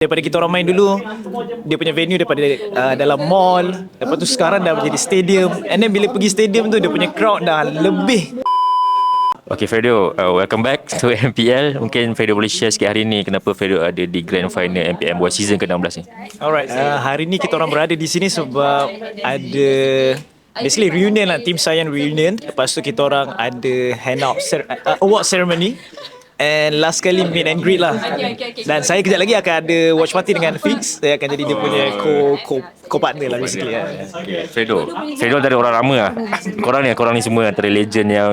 Daripada kita orang main dulu, dia punya venue daripada uh, dalam mall, lepas tu sekarang dah menjadi stadium. And then bila pergi stadium tu, dia punya crowd dah lebih. Okay Fredo, uh, welcome back to MPL. Mungkin Fredo boleh share sikit hari ni kenapa Fredo ada di Grand Final MPL buat season ke-16 ni. Alright, uh, hari ni kita orang berada di sini sebab ada basically reunion lah, Team Science reunion. Lepas tu kita orang ada handout cer- uh, award ceremony. And last kali meet and greet lah. Dan saya kejap lagi akan ada watch party dengan Fix. Saya akan jadi dia punya co co co partner lah basically. Yeah. Okay, Fredo. Fredo dari orang lama lah. Korang ni, korang ni semua antara legend yang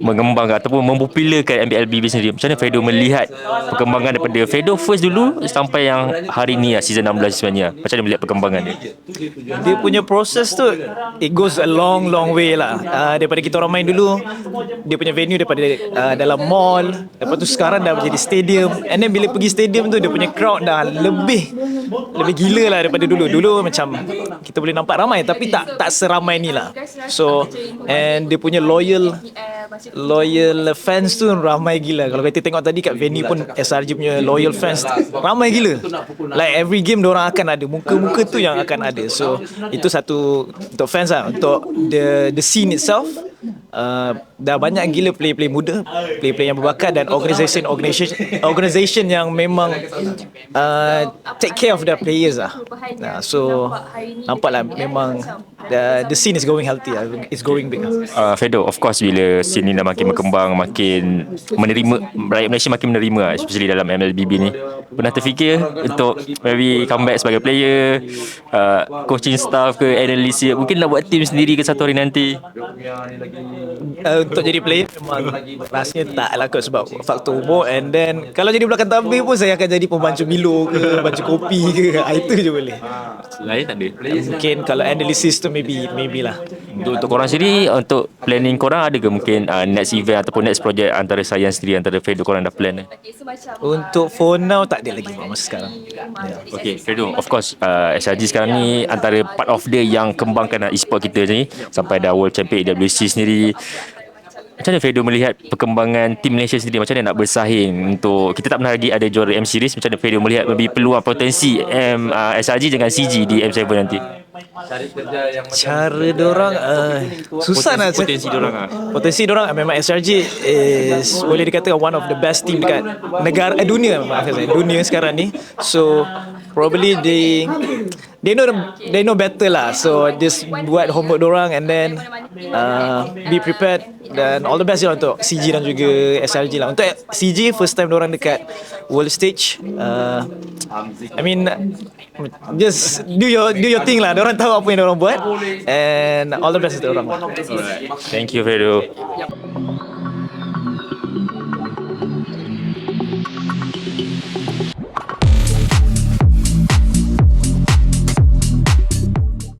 mengembangkan ataupun mempopularkan MPLB sendiri. Macam mana Fredo melihat perkembangan daripada Fredo first dulu sampai yang hari ni lah, season 16 sebenarnya. Macam mana melihat perkembangan dia? Dia punya proses tu it goes a long long way lah. Uh, daripada kita orang main dulu, dia punya venue daripada uh, dalam mall, lepas tu sekarang dah menjadi stadium. And then bila pergi stadium tu dia punya crowd dah lebih lebih gila lah daripada dulu. Dulu macam kita boleh nampak ramai tapi tak tak seramai ni lah. So and dia punya loyal loyal fans tu ramai gila. Kalau kita tengok tadi kat venue pun SRG punya loyal fans ramai gila. Like every game orang akan ada muka-muka tu yang akan ada. So itu satu untuk fans lah untuk the the scene itself uh, dah banyak gila player-player muda, player-player yang berbakat dan organisation organisation organisation yang memang uh, take care of their players lah. Nah, so nampaklah memang the, the scene is going healthy lah. It's going big. lah. Uh, Fredo, of course bila scene ni dah makin berkembang, makin menerima, rakyat Malaysia makin menerima especially dalam MLBB ni. Pernah terfikir untuk maybe come back sebagai player, uh, coaching staff ke, analyst ke, mungkin nak buat team sendiri ke satu hari nanti? uh, untuk jadi player memang rasanya tak lah kot sebab faktor umur and then kalau jadi belakang tabir pun saya akan jadi pembantu Milo ke pembantu kopi ke Ah, itu je boleh Lain tak ada? mungkin kalau analysis tu maybe maybe lah Untuk, untuk korang sendiri, untuk planning korang ada ke mungkin uh, next event ataupun next project antara saya sendiri, antara Fredo korang dah plan? untuk for now tak ada lagi masa sekarang. Okay, Fredo, of course uh, SRG sekarang ni antara part of the yang kembangkan uh, e-sport kita ni sampai dah World Champion AWC sendiri. Macam mana Fredo melihat perkembangan tim Malaysia sendiri? Macam mana nak bersaing untuk Kita tak pernah lagi ada juara M Series. Macam mana Fredo melihat lebih peluang potensi M, uh, SRG dengan CG di M7 nanti cara dorang uh, susah nak Potensi dorang ah. Potensi dorang memang SRG is boleh dikatakan one of the best team dekat negara eh, dunia saya dunia sekarang ni. So probably they they know they know better lah. So just buat homework dorang and then uh, be prepared dan all the best je lah untuk CG dan juga SRG lah. Untuk CG first time dorang dekat world stage. Uh, I mean just do your do your thing lah. Dorang tahu apa yang dorang buat and all the best untuk dorang. lah. Thank you Fredo